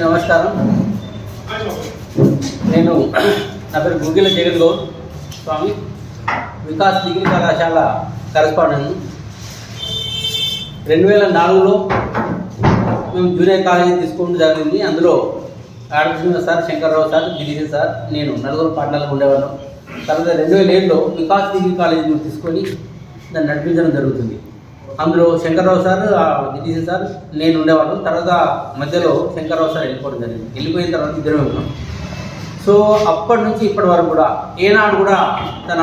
నమస్కారం. నేను నా పేరు గుగ్గిల జగన్ గౌడ్ స్వామి. వికాస్ డిగ్రీ కళాశాల కరెస్పాండెంట్. రెండు వేల నాలుగులో మేము జూనియర్ కాలేజీ తీసుకోవడం జరిగింది. అందులో Adakrishna sir Shankar Rao sir Girishan sir నేను నలుగురు పార్ట్నర్లు ఉండేవాళ్ళం. తర్వాత రెండు వేల ఏడులో వికాస్ డిగ్రీ కాలేజీ తీసుకొని దాన్ని నడిపించడం జరుగుతుంది. అందులో శంకర్రావు సార్ ఆ, సార్ నేను ఉండేవాళ్ళం. తర్వాత మధ్యలో శంకర్రావు సార్ వెళ్ళిపోవడం జరిగింది. వెళ్ళిపోయిన తర్వాత ఇద్దరు ఉన్నాం సో అప్పటి నుంచి ఇప్పటి వరకు కూడా ఏనాడు కూడా తన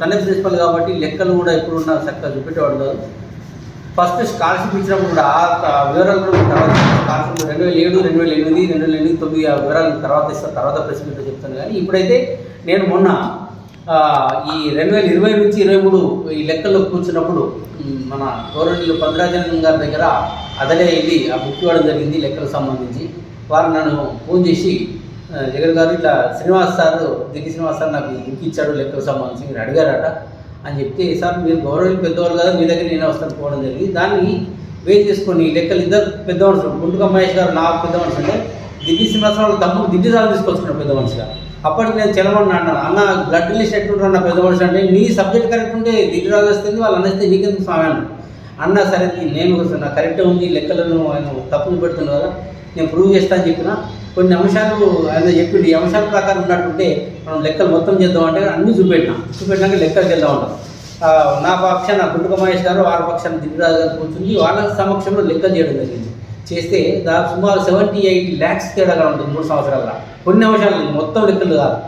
తనే ప్రిన్సిపల్ కాబట్టి లెక్కలు కూడా ఇప్పుడున్న చక్కగా చూపెట్టేవాడు కాదు. ఫస్ట్ స్కాలర్షిప్ ఇచ్చినప్పుడు కూడా ఆ త- వివరాలు కూడా తర్వాత స్కాలర్షిప్ రెండు వేల ఏడు రెండు వేల ఎనిమిది రెండు వేల ఎనిమిది తొమ్మిది ఆ వివరాలు తర్వాత ఇస్తాను తర్వాత ప్రెస్ మీట్లో చెప్తాను. కానీ ఇప్పుడైతే నేను మొన్న ఈ రెండు వేల ఇరవై నుంచి ఇరవై మూడు ఈ లెక్కల్లో కూర్చున్నప్పుడు మన గౌరవనీయులు భద్రాచలం గారి దగ్గర అదలే వెళ్ళి ఆ బుక్ ఇవ్వడం జరిగింది లెక్కలకు సంబంధించి. వారు నన్ను ఫోన్ చేసి జగన్ గారు ఇట్లా శ్రీనివాస్ సార్ దిగి శ్రీనివాస్ సార్ నాకు బుక్ ఇచ్చాడు లెక్కలకు సంబంధించి మీరు అడిగారట అని చెప్తే సార్ మీరు గౌరవనీయులు పెద్దవాళ్ళు కదా మీ దగ్గర నేను వస్తాను పోవడం జరిగింది. దాన్ని వేరు చేసుకొని ఈ లెక్కలు ఇద్దరు పెద్ద మనుషులు గుంటుక మహేష్ గారు నా పెద్ద మనుషులు అంటే దిగ్గి శ్రీనివాసరావు వాళ్ళు తమ్ముడు దిగ్గి సార్ తీసుకొచ్చుకున్నాడు పెద్ద మనిషిగా. అప్పటికి నేను చెలమని అన్నాను అన్న బ్లడ్ లిస్ట్ ఎట్లుంటారు అన్న పెద్ద మనిషి అంటే నీ సబ్జెక్ట్ కరెక్ట్ ఉంటే దిగ్గి రాజు వస్తుంది వాళ్ళు అనేస్తే నీకెందుకు స్వామి అన్న. అన్న సరే నేను నా కరెక్ట్ ఉంది లెక్కలను ఆయన తప్పులు పెడుతున్నారు కదా నేను ప్రూవ్ చేస్తా అని చెప్పిన కొన్ని అంశాలు ఆయన చెప్పిండు. ఈ అంశాల ప్రకారం ఉన్నట్టుంటే మనం లెక్కలు మొత్తం చేద్దాం అంటే అన్ని చూపెట్టినా. చూపెట్టినాక లెక్కలు చేద్దాం ఉంటాం నా పక్షాన గుంటుక మహేష్ గారు వారి పక్షాన దిగిరాజు గారు కూర్చుని వాళ్ళ సమక్షంలో లెక్కలు చేయడం జరిగింది. చేస్తే దాదాపు సుమారు సెవెంటీ ఎయిట్ ల్యాక్స్ తేడాగా ఉంటుంది మూడు సంవత్సరాల కొన్ని అంశాలు మొత్తం లెక్కలు కాదు.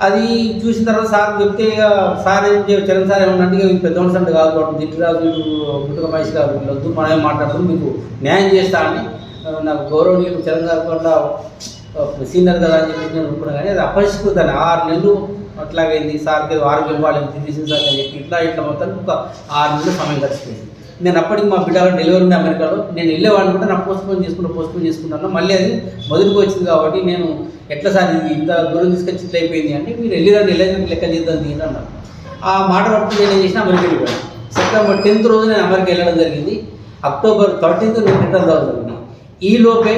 అది చూసిన తర్వాత సార్ చెప్తే ఇక సార్ ఏం చే- చరణ్ సార్ ఏమన్నంటే పెద్ద అంటే కాదు కాబట్టి దిట్టురాజు గుట్టుక మహేష్ గారు వద్దు మనమే మాట్లాడుతుంది మీకు న్యాయం చేస్తా అని నాకు గౌరవనీయులు చరణ్ గారు కూడా సీనియర్ కదా అని చెప్పి నేను అనుకున్నాను కానీ అది అపరిష్కృతాన్ని ఆరు నెలలు అట్లాగైంది సార్కి ఏదో ఆరోగ్యం బాగాలేదు తీసిన సార్ అని చెప్పి ఇట్లా ఇట్లా మొత్తం ఒక ఆరు నెలలు సమయం గడిచిపోయింది. నేను అప్పటికి మా బిడ్డ డెలివరీ ఉంది అమెరికాలో. నేను వెళ్ళేవాడిని కూడా నా పోస్ట్పోన్ చేసుకున్న పోస్ట్పోన్ చేసుకున్నాను మళ్ళీ అది మొదటికి వచ్చింది కాబట్టి నేను ఎట్లా సార్ ఇది ఇంత దూరం తీసుకొచ్చి ఇట్లా అయిపోయింది అంటే మీరు వెళ్ళిరండి వెళ్ళేది లెక్క చేద్దాం దీని అన్నారు. ఆ మాట పట్టుకుని నేను ఏం చేసిన అమెరికా వెళ్ళిపోయాను. సెప్టెంబర్ టెన్త్ రోజు నేను అమెరికా వెళ్ళడం జరిగింది. అక్టోబర్ థర్టీన్త్ నేను రిటర్న్ రావడం జరిగింది. ఈ లోపే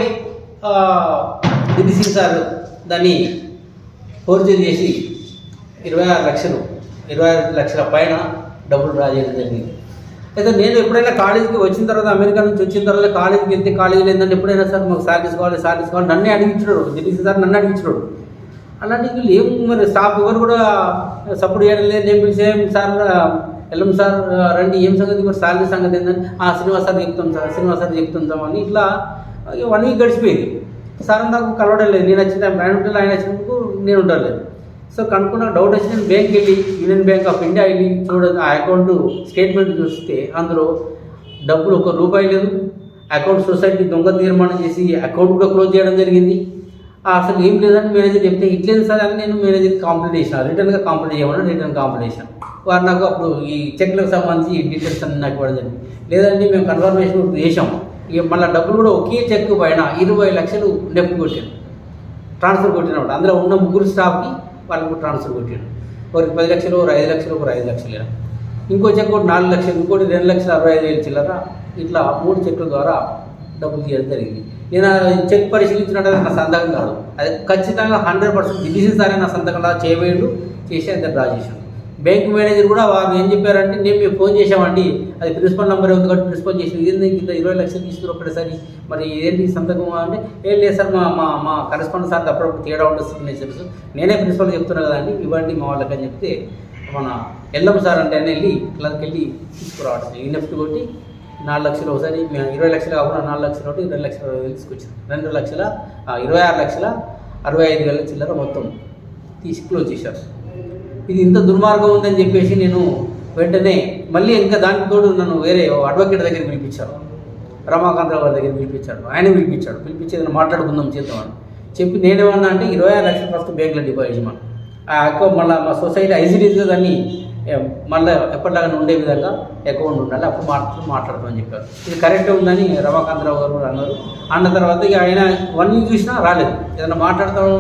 సార్ దాన్ని ఫోర్జరీ చేసి ఇరవై ఆరు లక్షలు ఇరవై ఆరు లక్షల పైన డబ్బులు డ్రా చేయడం జరిగింది. అయితే నేను ఎప్పుడైనా కాలేజీకి వచ్చిన తర్వాత అమెరికా నుంచి వచ్చిన తర్వాత కాలేజీకి వెళ్తే కాలేజీలో ఏంటంటే ఎప్పుడైనా సార్ మాకు సాలరీస్ కావాలి సాలరీస్ కావాలి నన్నే అడిగించాడు దిలీప్ సార్ నన్ను అడిగించాడు అలాంటి వీళ్ళు ఏం మరి స్టాఫ్ ఎవరు కూడా సపోర్ట్ చేయడం లేదు. నేను పిలిచే సార్ ఎల్లం సార్ రండి ఏం సంగతి మరి సాలరీ సంగతి ఏంటంటే ఆ శ్రీనివాస్ సార్ చెప్తాం సార్ శ్రీనివాస్ సార్ చెప్తుంటాం అని ఇట్లా వన్ వీక్ గడిచిపోయింది. సార్ నాకు కలవడం లేదు. నేను వచ్చిన టైం ఆయన ఉంటే ఆయన వచ్చినందుకు నేను ఉండలేదు. సో కనుక్కున్న డౌట్ వచ్చి నేను బ్యాంక్ వెళ్ళి యూనియన్ బ్యాంక్ ఆఫ్ ఇండియా వెళ్ళి చూడండి ఆ అకౌంట్ స్టేట్మెంట్ చూస్తే అందులో డబ్బులు ఒక రూపాయి లేదు. అకౌంట్ సొసైటీ దొంగ తీర్మానం చేసి అకౌంట్ కూడా క్లోజ్ చేయడం జరిగింది. అసలు ఏం లేదని మేనేజర్ చెప్తే ఇట్లేదు సార్? అని నేను మేనేజర్కి కాంప్లైంట్ చేసిన. రిటర్న్గా కాంప్లైంట్ చేయమని రిటర్న్ కాంప్లైంట్ చేశాను వారు నాకు అప్పుడు ఈ చెక్లకు సంబంధించి ఈ డీటెయిల్స్ అన్ని నాకు ఇవ్వడం జరిగింది. లేదంటే మేము కన్ఫర్మేషన్ చేసాం ఇక మళ్ళీ డబ్బులు కూడా ఒకే చెక్ పైన ఇరవై లక్షలు డెప్పు కొట్టాను ట్రాన్స్ఫర్ కొట్టినప్పుడు. అందులో ఉన్న ముగ్గురు స్టాఫ్కి వాళ్ళకు ట్రాన్స్ఫర్ కొట్టాడు ఒకరికి పది లక్షలు ఒక ఐదు లక్షలు ఒక ఐదు లక్షలు ఇంకో చెక్ ఒకటి నాలుగు లక్షలు ఇంకోటి రెండు లక్షల అరవై ఐదు వేలు చిల్లర. ఇట్లా మూడు చెక్ల ద్వారా డబ్బులు తీయడం జరిగింది. నేను చెక్ పరిశీలించినట్టు నా సంతకం కాదు. అది ఖచ్చితంగా హండ్రెడ్ పర్సెంట్ డిసిషన్ సరే నా సంతకం చేయవేయండు చేసి అంత డ్రా చేశాను బ్యాంక్ మేనేజర్ కూడా వారు ఏం చెప్పారంటే నేను మేము ఫోన్ చేశామండి. అది ప్రిన్సిపల్ నెంబర్ ఉంది కాబట్టి ప్రిన్సిపల్ చేసి ఇది ఇంత ఇరవై లక్షలు తీసుకుని ఒకటేసారి మరి ఏంటి సంతకం అంటే ఏం లేదు సార్ మా మా మా కరెస్పాండెంట్ సార్ అప్పుడప్పుడు తేడా ఉండదు సిగ్నేచర్స్ నేనే ప్రిన్సిపల్ చెప్తున్నా కదండి ఇవ్వండి మా వాళ్ళకి అని చెప్తే మన ఎల్లం సార్ అంటే అని వెళ్ళి క్లాస్కి వెళ్ళి తీసుకురావడం ఈఎన్ఎఫ్టీ కొట్టి నాలుగు లక్షలు ఒకసారి ఇరవై లక్షలు కాకుండా నాలుగు లక్షలు ఒకటి రెండు లక్షల అరవై వేలు రెండు లక్షల ఇరవై ఆరు లక్షల అరవై ఐదు వేల చిల్లర మొత్తం తీసి క్లోజ్ చేశారు. ఇది ఇంత దుర్మార్గం ఉందని చెప్పేసి నేను వెంటనే మళ్ళీ ఇంకా దానికి తోడు నన్ను వేరే అడ్వకేట్ దగ్గర పిలిపించారు. రమాకాంతరావు గారి దగ్గర పిలిపించాడు ఆయన పిలిపించాడు. పిలిపించి ఏదైనా మాట్లాడుకుందాం చేద్దామని చెప్పి నేనేమన్నా అంటే ఇరవై ఆరు లక్షలు ఫస్ట్ బ్యాంకులో డిపాజిట్ మనం ఆ అకౌంట్ మళ్ళీ మా సొసైటీ ఐసీడీస్గా దాన్ని మళ్ళీ ఎప్పటిలాగానే ఉండే విధంగా అకౌంట్ ఉండాలి. అప్పుడు మాట్లాడు మాట్లాడతామని చెప్పారు. ఇది కరెక్ట్ ఉందని రమాకాంతరావు గారు కూడా అన్నారు. అన్న తర్వాత ఇక ఆయన వన్ వీక్ చూసినా రాలేదు. ఏదైనా మాట్లాడతాం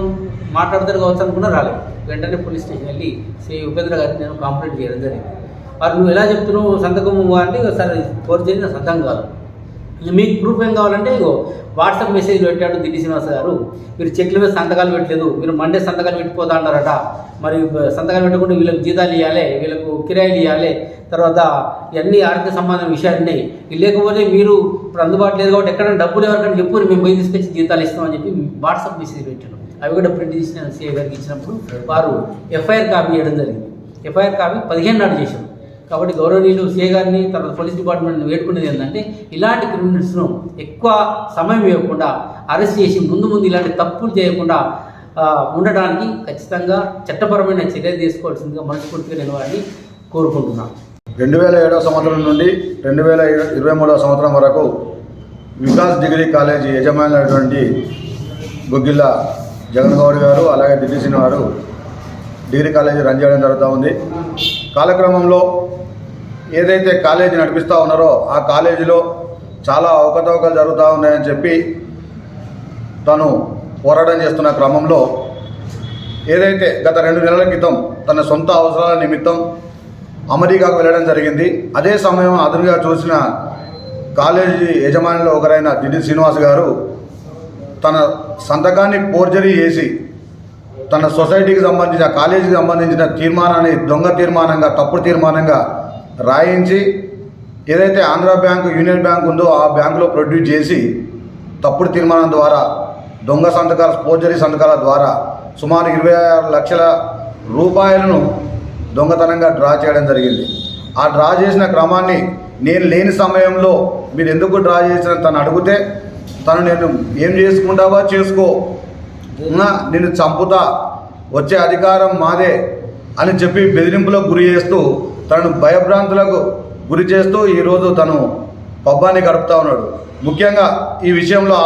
మాట్లాడతారు కావచ్చు అనుకున్నా రాలేదు. వెంటనే పోలీస్ స్టేషన్ వెళ్ళి శ్రీ ఉపేంద్ర గారిని నేను కంప్లైంట్ చేయడం జరిగింది. వారు నువ్వు ఎలా చెప్తున్నావు సంతకం అంటే సరే ఫోర్జరీ నా సంతకం కాదు. మీకు ప్రూఫ్ ఏం కావాలంటే ఇగో వాట్సాప్ మెసేజ్ పెట్టాడు దిల్లి శ్రీనివాస గారు. మీరు చెట్ల మీద సంతకాలు పెట్టలేదు మీరు మండే సంతకాలు పెట్టిపోతా అన్నారట. మరి సంతకాలు పెట్టకుండా వీళ్ళకి జీతాలు ఇవ్వాలి వీళ్ళకు కిరాయిలు ఇవ్వాలి తర్వాత ఇవన్నీ ఆర్థిక సంబంధం విషయాలున్నాయి లేకపోతే మీరు ఇప్పుడు అందుబాటులో లేదు కాబట్టి ఎక్కడైనా డబ్బులు ఎవరికైనా చెప్పు మేము పోయి తీసుకొచ్చి జీతాలు ఇస్తామని చెప్పి వాట్సాప్ మెసేజ్ పెట్టాడు. అవి కూడా ప్రింట్ చేసిన సిఐ గారికి ఇచ్చినప్పుడు వారు ఎఫ్ఐఆర్ కాపీ చేయడం జరిగింది. ఎఫ్ఐఆర్ కాపీ పదిహేను నాడు చేశాం. కాబట్టి గౌరవనీయులు సీఏ గారిని తర్వాత పోలీస్ డిపార్ట్మెంట్ని వేడుకునేది ఏంటంటే ఇలాంటి క్రిమినల్స్ను ఎక్కువ సమయం ఇవ్వకుండా అరెస్ట్ చేసి ముందు ముందు ఇలాంటి తప్పులు చేయకుండా ఉండడానికి ఖచ్చితంగా చట్టపరమైన చర్యలు తీసుకోవాల్సిందిగా మనస్ఫూర్తిగా నిలవాలని కోరుకుంటున్నాను. రెండు వేల ఏడవ సంవత్సరం నుండి రెండు వేల ఇరవై మూడవ సంవత్సరం వరకు వికాస్ డిగ్రీ కాలేజీ యజమానులైనటువంటి గుగ్గిళ్ళ జగన్ గౌడ్ గారు అలాగే దిల్లి శ్రీని వారు డిగ్రీ కాలేజీ రన్ చేయడం జరుగుతూ ఉంది. కాలక్రమంలో ఏదైతే కాలేజీ నడిపిస్తూ ఉన్నారో ఆ కాలేజీలో చాలా అవకతవకలు జరుగుతూ ఉన్నాయని చెప్పి తను పోరాటం చేస్తున్న క్రమంలో ఏదైతే గత రెండు నెలల క్రితం తన సొంత అవసరాల నిమిత్తం అమెరికాకు వెళ్ళడం జరిగింది అదే సమయం అదునుగా చూసిన కాలేజీ యజమానిలో ఒకరైన దిడి శ్రీనివాస్ గారు తన సంతకాన్ని పోర్జరీ చేసి తన సొసైటీకి సంబంధించిన కాలేజీకి సంబంధించిన తీర్మానాన్ని దొంగ తీర్మానంగా తప్పుడు తీర్మానంగా రాయించి ఏదైతే ఆంధ్ర బ్యాంకు యూనియన్ బ్యాంక్ ఉందో ఆ బ్యాంకులో ప్రొడ్యూస్ చేసి తప్పుడు తీర్మానం ద్వారా దొంగ సంతకాల ఫోర్జరీ సంతకాల ద్వారా సుమారు ఇరవై ఆరు లక్షల రూపాయలను దొంగతనంగా డ్రా చేయడం జరిగింది. ఆ డ్రా చేసిన క్రమాన్ని నేను లేని సమయంలో మీరు ఎందుకు డ్రా చేసిన తను అడిగితే తను నేను ఏం చేసుకుంటావా చేసుకో. ఉన్నా నిన్ను చంపుతా వచ్చే అధికారం మాదే అని చెప్పి బెదిరింపులకు గురి చేస్తూ తనను భయభ్రాంతులకు గురి చేస్తూ ఈరోజు తను పబ్బాన్ని గడుపుతా ఉన్నాడు. ముఖ్యంగా ఈ విషయంలో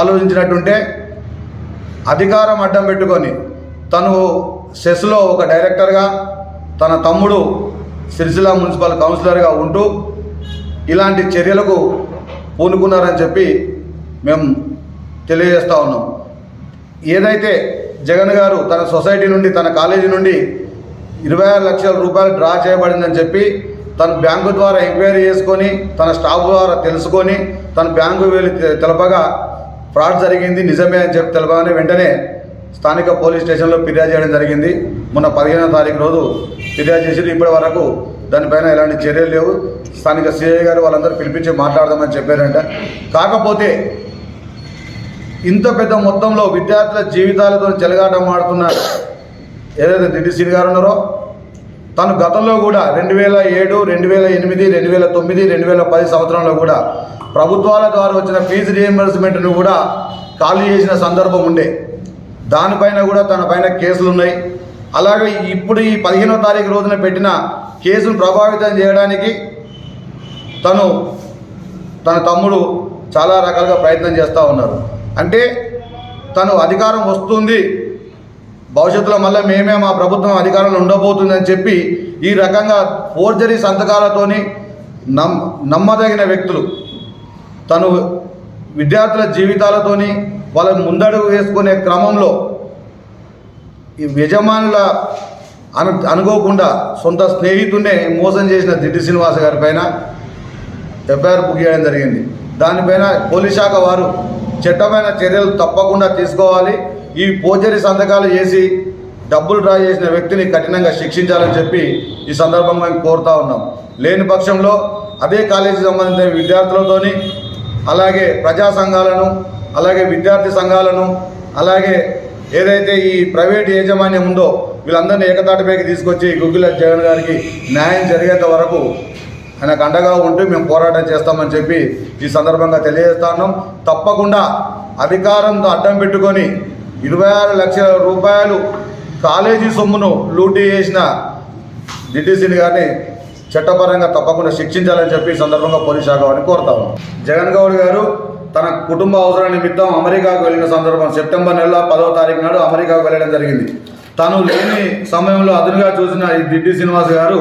ఆలోచించినట్టుంటే అధికారం అడ్డం పెట్టుకొని తను సెస్లో ఒక డైరెక్టర్గా తన తమ్ముడు సిరిసిల్ల మున్సిపల్ కౌన్సిలర్గా ఉంటూ ఇలాంటి చర్యలకు పూనుకున్నారని చెప్పి మేము తెలియజేస్తూ ఉన్నాం. ఏదైతే జగన్ గారు తన సొసైటీ నుండి తన కాలేజీ నుండి ఇరవై ఆరు లక్షల రూపాయలు డ్రా చేయబడిందని చెప్పి తన బ్యాంకు ద్వారా ఎంక్వైరీ చేసుకొని తన స్టాఫ్ ద్వారా తెలుసుకొని తన బ్యాంకు వెళ్ళి తెలపగా ఫ్రాడ్ జరిగింది. నిజమే అని చెప్పి తెలపగానే వెంటనే స్థానిక పోలీస్ స్టేషన్లో ఫిర్యాదు చేయడం జరిగింది. మొన్న పదిహేనో తారీఖు రోజు ఫిర్యాదు చేసి ఇప్పటి వరకు దానిపైన ఎలాంటి చర్యలు లేవు. స్థానిక సిఐ గారు వాళ్ళందరూ పిలిపించి మాట్లాడదామని చెప్పారంట. కాకపోతే ఇంత పెద్ద మొత్తంలో విద్యార్థుల జీవితాలతో చెలగాటం ఆడుతున్న ఏదైతే దిడ్డి గారు ఉన్నారో తను గతంలో కూడా రెండు వేల ఏడు రెండు వేల ఎనిమిది రెండు వేల తొమ్మిది రెండు వేల పది సంవత్సరంలో కూడా ప్రభుత్వాల ద్వారా వచ్చిన ఫీజు రియంబర్స్మెంట్ను కూడా ఖాళీ చేసిన సందర్భం ఉండే. దానిపైన కూడా తన పైన కేసులు ఉన్నాయి. అలాగే ఇప్పుడు ఈ పదిహేనో తారీఖు రోజున పెట్టిన కేసును ప్రభావితం చేయడానికి తను తన తమ్ముడు చాలా రకాలుగా ప్రయత్నం చేస్తూ ఉన్నారు. అంటే తను అధికారం వస్తుంది. భవిష్యత్తులో మళ్ళీ మేమే మా ప్రభుత్వం అధికారంలో ఉండబోతుందని చెప్పి ఈ రకంగా ఫోర్జరీ సంతకాలతోని నమ్ నమ్మదగిన వ్యక్తులు తను విద్యార్థుల జీవితాలతోని వాళ్ళని ముందడుగు వేసుకునే క్రమంలో ఈ యజమానుల అను అనుకోకుండా సొంత స్నేహితుడే మోసం చేసిన దిడ్డి శ్రీనివాస గారి పైన ఎఫ్ఐఆర్ బుక్ చేయడం జరిగింది. దానిపైన పోలీస్ శాఖ వారు చట్టమైన చర్యలు తప్పకుండా తీసుకోవాలి. ఈ పోచరి సంతకాలు చేసి డబ్బులు డ్రా చేసిన వ్యక్తిని కఠినంగా శిక్షించాలని చెప్పి ఈ సందర్భంగా మేము కోరుతా ఉన్నాం. లేని పక్షంలో అదే కాలేజీకి సంబంధించిన విద్యార్థులతోని అలాగే ప్రజా సంఘాలను అలాగే విద్యార్థి సంఘాలను అలాగే ఏదైతే ఈ ప్రైవేట్ యాజమాన్యం ఉందో వీళ్ళందరినీ ఏకతాటిపైకి తీసుకొచ్చి గుగ్గిల జగన్ గారికి న్యాయం జరిగేంత వరకు ఆయనకు అండగా ఉంటూ మేము పోరాటం చేస్తామని చెప్పి ఈ సందర్భంగా తెలియజేస్తాను. తప్పకుండా అధికారంతో అడ్డం పెట్టుకొని ఇరవై ఆరు లక్షల రూపాయలు కాలేజీ సొమ్మును లూటీ చేసిన డిటిసిని గారిని చట్టపరంగా తప్పకుండా శిక్షించాలని చెప్పి సందర్భంగా పోలీస్ శాఖ వారిని జగన్ గౌడ్ గారు తన కుటుంబ అవసరాల నిమిత్తం అమెరికాకు వెళ్ళిన సందర్భం సెప్టెంబర్ నెల పదవ తారీఖు నాడు అమెరికాకు వెళ్ళడం జరిగింది. తను లేని సమయంలో అదునుగా చూసిన ఈ దిడ్డి శ్రీనివాస్ గారు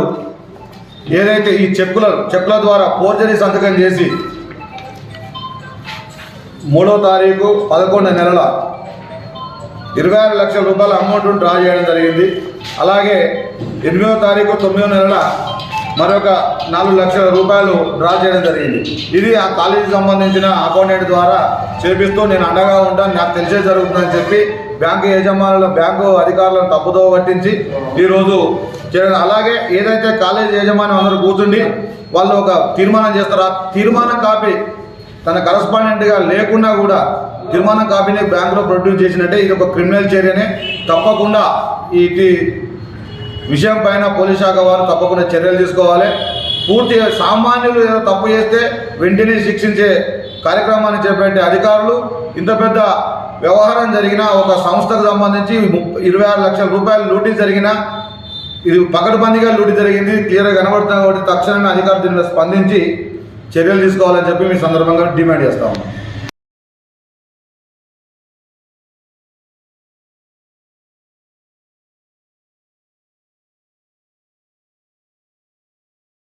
ఏదైతే ఈ చెక్కుల చెక్కుల ద్వారా ఫోర్జరీ సంతకం చేసి మూడో తారీఖు పదకొండు నెలల ఇరవై ఆరు లక్షల రూపాయల అమౌంట్ డ్రా చేయడం జరిగింది. అలాగే ఎనిమిదో తారీఖు తొమ్మిదో నెలల మరొక నాలుగు లక్షల రూపాయలు డ్రా చేయడం జరిగింది. ఇది ఆ కాలేజీకి సంబంధించిన అకౌంటెంట్ ద్వారా చేపిస్తూ నేను అండగా ఉంటాను. నాకు తెలిసే జరుగుతుందని చెప్పి బ్యాంకు యజమానుల బ్యాంకు అధికారులను తప్పుదో పట్టించి ఈరోజు చేయడం. అలాగే ఏదైతే కాలేజీ యజమాని అందరూ కూర్చుండి వాళ్ళు ఒక తీర్మానం చేస్తారు? ఆ తీర్మానం కాపీ తన కరస్పాండెంట్గా లేకుండా కూడా తీర్మానం కాపీని బ్యాంకులో ప్రొడ్యూస్ చేసినట్టే ఇది ఒక క్రిమినల్ చర్యనే. తప్పకుండా ఇది విషయం పైన పోలీస్ శాఖ వారు తప్పకుండా చర్యలు తీసుకోవాలి. పూర్తిగా సామాన్యులు ఏదో తప్పు చేస్తే వెంటనే శిక్షించే కార్యక్రమాన్ని చేపట్టే అధికారులు ఇంత పెద్ద వ్యవహారం జరిగిన ఒక సంస్థకు సంబంధించి ముప్ప- ఇరవై ఆరు లక్షల రూపాయలు లూటీ జరిగిన ఇది పకడ్బందీగా లూటి జరిగింది. క్లియర్గా కనబడుతుంది కాబట్టి తక్షణమే అధికారులు స్పందించి చర్యలు తీసుకోవాలని చెప్పి మీ సందర్భంగా డిమాండ్ చేస్తా ఉన్నాం.